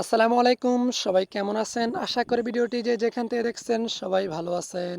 আসসালামু আলাইকুম, সবাই কেমন আছেন? আশা করি ভিডিওটি যে যেখান থেকে দেখছেন সবাই ভালো আছেন।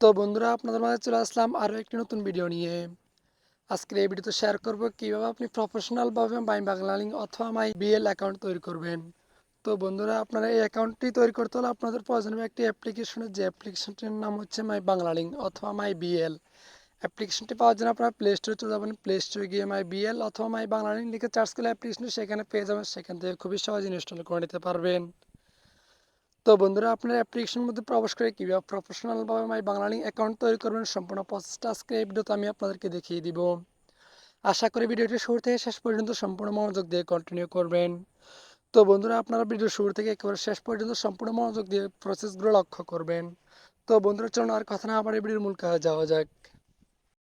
তো বন্ধুরা, আপনাদের মাঝে চলে আসলাম আরও একটি নতুন ভিডিও নিয়ে। আজকের এই ভিডিওতে শেয়ার করব কীভাবে আপনি প্রফেশনালভাবে মাই বাংলা লিঙ্ক অথবা মাই বিএল অ্যাকাউন্ট তৈরি করবেন। তো বন্ধুরা, আপনারা এই অ্যাকাউন্টটি তৈরি করতে হলে আপনাদের প্রয়োজন হবে একটি অ্যাপ্লিকেশনের যে অ্যাপ্লিকেশনটির নাম হচ্ছে মাই বাংলা লিঙ্ক অথবা মাই বিএল অ্যাপ্লিকেশনটি পাওয়ার জন্য আপনারা প্লে স্টোরে চলে যাবেন। প্লে স্টোরে গিয়ে মাই বিএল অথবা মাই বাংলা লিখে চার্জ করলে অ্যাপ্লিকেশনটি সেখানে পেয়ে যাবেন। সেখান থেকে খুবই সহজে ইনস্টল করে নিতে পারবেন। তো বন্ধুরা, আপনার অ্যাপ্লিকেশনের মধ্যে প্রবেশ করে কীভাবে প্রফেশনালভাবে মাই বাংলা লিঙ্ক অ্যাকাউন্ট তৈরি করবেন সম্পূর্ণ প্রসেসটা আজকে ভিডিওতে আমি আপনাদেরকে দেখিয়ে দিব। আশা করি ভিডিওটি শুরু থেকে শেষ পর্যন্ত সম্পূর্ণ মনোযোগ দিয়ে কন্টিনিউ করবেন। তো বন্ধুরা, আপনারা ভিডিও শুরু থেকে একেবারে শেষ পর্যন্ত সম্পূর্ণ মনোযোগ দিয়ে প্রসেসগুলো লক্ষ্য করবেন। তো বন্ধুরা, চলুন আর কথা না আবার এই ভিডিওর মূল কাজে যাওয়া যাক।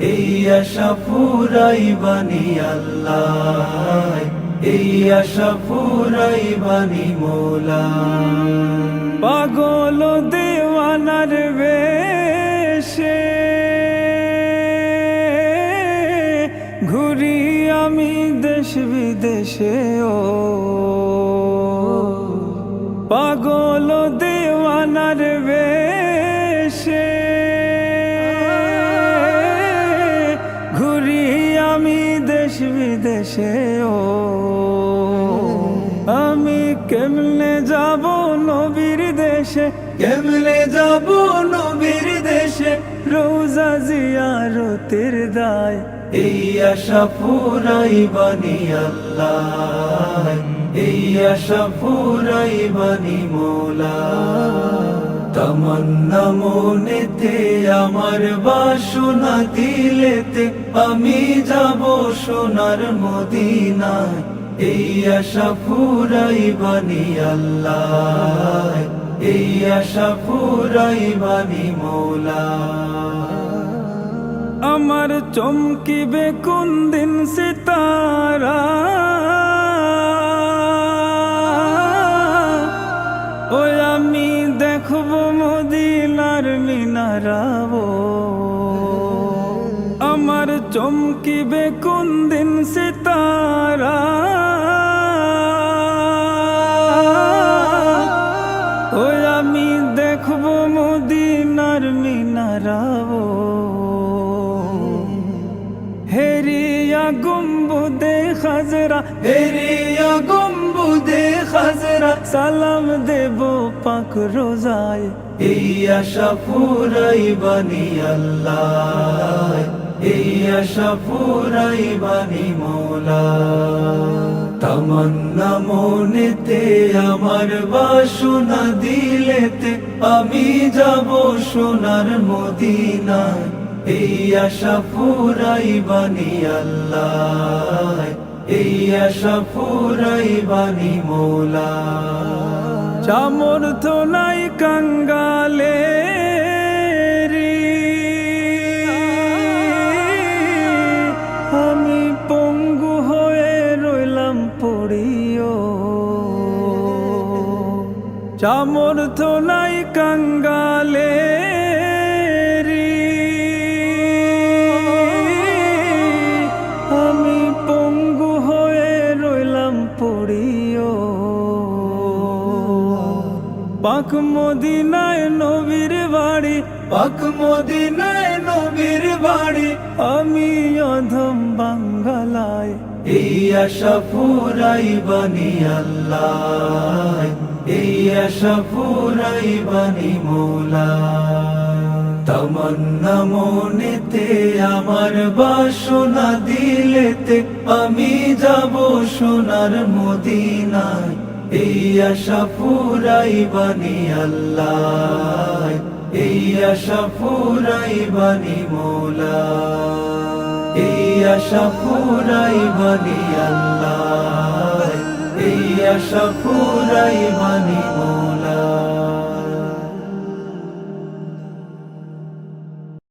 এই আশা ফুরাই বানি আল্লাহ এই আশা ফুরাই বানি মোলা। পাগল দেওয়ানার বেশে ঘুরি আমি দেশ বিদেশে ও পাগল দেওয়ানার আমি দেশ বিদেশে ও আমি কেমনে যাব নবীর দেশে? কেমনে যাব নবীর দেশে? রোজা জিয়ারতের দায়, এই আশা ফুরাই বানি আল্লাহ, এই আশা ফুরাই বানি মোলা। তমন্না মনেতে আমার বাসনা দিলেতে আমি যাব সোনার মদিনায়। এই আশা ফুরাই বানি আল্লাহ, এই আশা ফুরাই বানি মোলা। আমার চমকিবে কোন দিন সিতারা আমার চমকিবে কোন দিন সিতারা? ওই আমি দেখব মদিনার মিনারাবো হেরিয়া গম্বুদে খাজরা হেরিয়া গম্বুদে খাজরা সালাম দেব পাক রোজায়। এই আশা ফুরাই বানি আল্লাহ। এই আশা ফুরাই বানি মোলা। তমন্না মনেতে আমার বাসনা দিলেতে আমি যাব সোনার মদিনায়। এই আশা ফুরাই বানি আল্লাহ এই আশা বানি মোলা। চামর তো নাই কাঙ্গালে চামর তো নাই কাঙ্গালে আমি পঙ্গু হয়ে রইলাম পড়িও। পাক মদিনায় নবীর বাড়ি, পাক মদিনায় নবীর বাড়ি, আমি অধম বাঙ্গালায়। এই আশা ফুরাই বানি আল্লাহ। এই আশা ফুরাই বানি মোলা। তমন্না মনেতে আমার বাসনা দিলেতে আমি যাব সোনার মদিনায়। এই আশা ফুরাই বানি আল্লাহ এই আশা ফুরাই বানি মোলা। এই আশা ফুরাই বানি আল্লাহ। আশা ফুরাই বাণী।